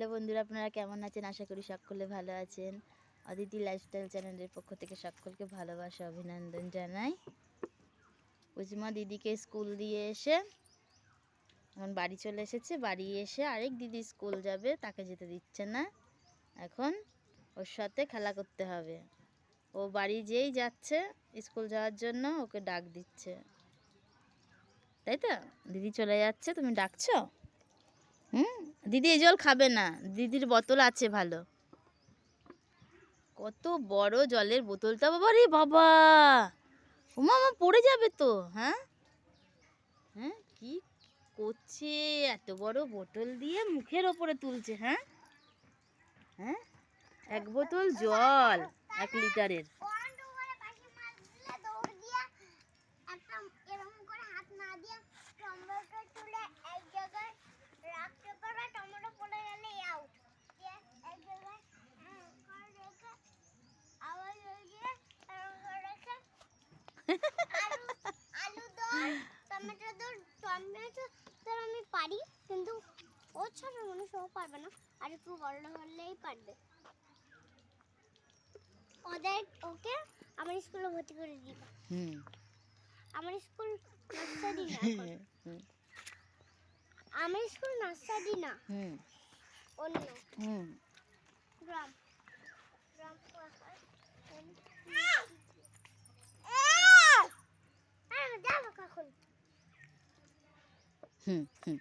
Hello বন্ধুরা, আপনারা কেমন আছেন? আশা করি সকলে ভালো আছেন। অদিতি লাইফস্টাইল চ্যানেলের পক্ষ থেকে সকলকে ভালোবাসা, অভিনন্দন জানাই। উজমা দিদিকে স্কুল দিয়ে এসে, এখন বাড়ি চলে এসেছে। বাড়ি এসে আরেক দিদি স্কুল যাবে, তাকে যেতে দিচ্ছে না। এখন ওর সাথে খেলা করতে হবে। ও বাড়ি যেই যাচ্ছে, স্কুল যাওয়ার জন্য ওকে ডাক দিচ্ছে। তাই তো? দিদি চলে যাচ্ছে, তুমি ডাকছো? হুম? দিদি, এই জল খাবে না। দিদির বোতল আছে ভালো। কত বড় জলের বোতলটা বাবা রে বাবা। ওমা মা পড়ে যাবে তো হ্যাঁ? হ্যাঁ কি করছে? এত বড় বোতল দিয়ে মুখের ওপরে তুলছে হ্যাঁ? হ্যাঁ? এক বোতল জল, এক লিটারের পয়েন্ট উপরে পাখি মারলে দৌড় দিয়ে একটা এরকম করে হাত না দিয়ে টমেটো তুলে এক জায়গায় রাখতে পারবে টমেটো পড়ে গেলে আউট দিয়ে এক জায়গায় এরকম করে রেখে আবার ওই দিয়ে এরকম করে রেখে আলু আলু দৌড় টমেটো টমেটো আমি পারি কিন্তু ও ছোট মানুষ ও পারবে না। আর একটু বড় হলেই পারবে। ওদের ওকে আমার স্কুলে ভর্তি করে দিবা। হুম। আমার স্কুল নার্সারি না আমার স্কুল নার্সারি না। হুম। অন্য। হুম। গ্রাম যাব কখন হুম হুম।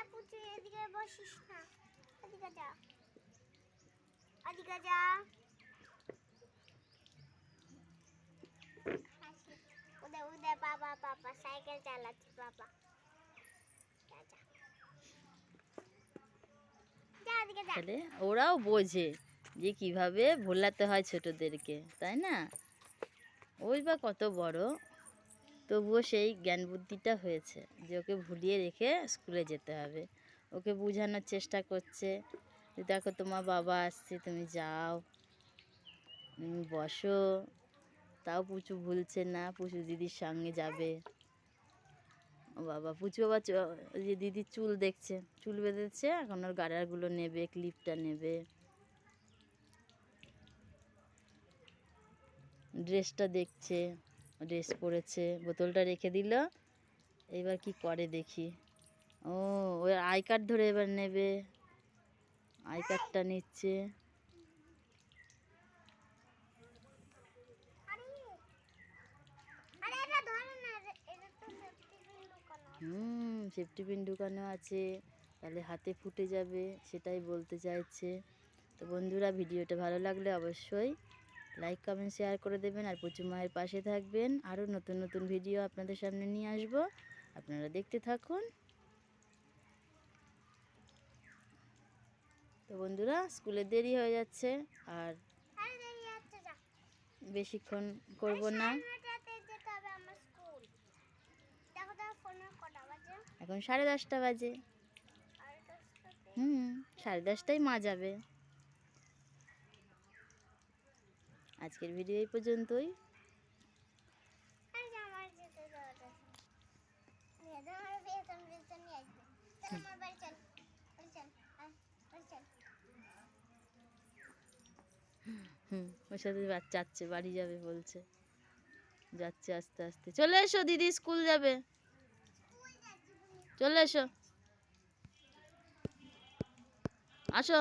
আপু তুই এদিকে বসিস না। এদিকে যা। এদিকে যা। উদে উদে বাবা বাবা সাইকেল চালাচ্ছি বাবা। ওরাও বোঝে যে কীভাবে ভোলাতে হয় ছোটদেরকে তাই না? ওই বা কত বড়, তবুও সেই জ্ঞান বুদ্ধিটা হয়েছে যে ওকে ভুলিয়ে রেখে স্কুলে যেতে হবে। ওকে বোঝানোর চেষ্টা করছে যে, দেখো তোমার বাবা আসছে, তুমি যাও তুমি বসো। তাও পুচু ভুলছে না, পুচু দিদির সঙ্গে যাবে। বাবা, পুচু বাবা যে দিদির চুল দেখছে, চুল বেঁধেছে, এখন ওর গাড়ারগুলো নেবে, ক্লিপটা নেবে। ড্রেসটা দেখছে ড্রেস পরেছে, বোতলটা রেখে দিল। এবার কি করে দেখি? ও ওই আই কার্ড ধরে এবার নেবে। আই কার্ডটা নিচ্ছে। হুম সেফটি পিন ঢুকানো আছে। তাহলে হাতে ফুটে যাবে, সেটাই বলতে চাইছে। তো বন্ধুরা, ভিডিওটা ভালো লাগলে অবশ্যই লাইক কমেন্ট শেয়ার করে দেবেন আর প্রচুর মায়ের পাশে থাকবেন। আরও নতুন নতুন ভিডিও আপনাদের সামনে নিয়ে আসব। আপনারা দেখতে থাকুন। তো বন্ধুরা, স্কুলে দেরি হয়ে যাচ্ছে আর বেশিক্ষণ করব না। এখন সাড়ে দশটা বাজে। হুম, সাড়ে দশটায় মা যাবে আজকের ভিডিও এই পর্যন্তই আরে যা, আমার যেতে দেওয়া যাবে নিয়ে যা, আমার বেতন বেতন নিয়ে আসবে চল আমার বাড়ি চল বাড়ি চল ভিডিও এই পর্যন্তই। হুম, ওর সাথে যাচ্ছে বাড়ি যাবে বলছে। যাচ্ছে আস্তে আস্তে। চলে এসো, দিদি স্কুল যাবে। চলে এসো। আসো।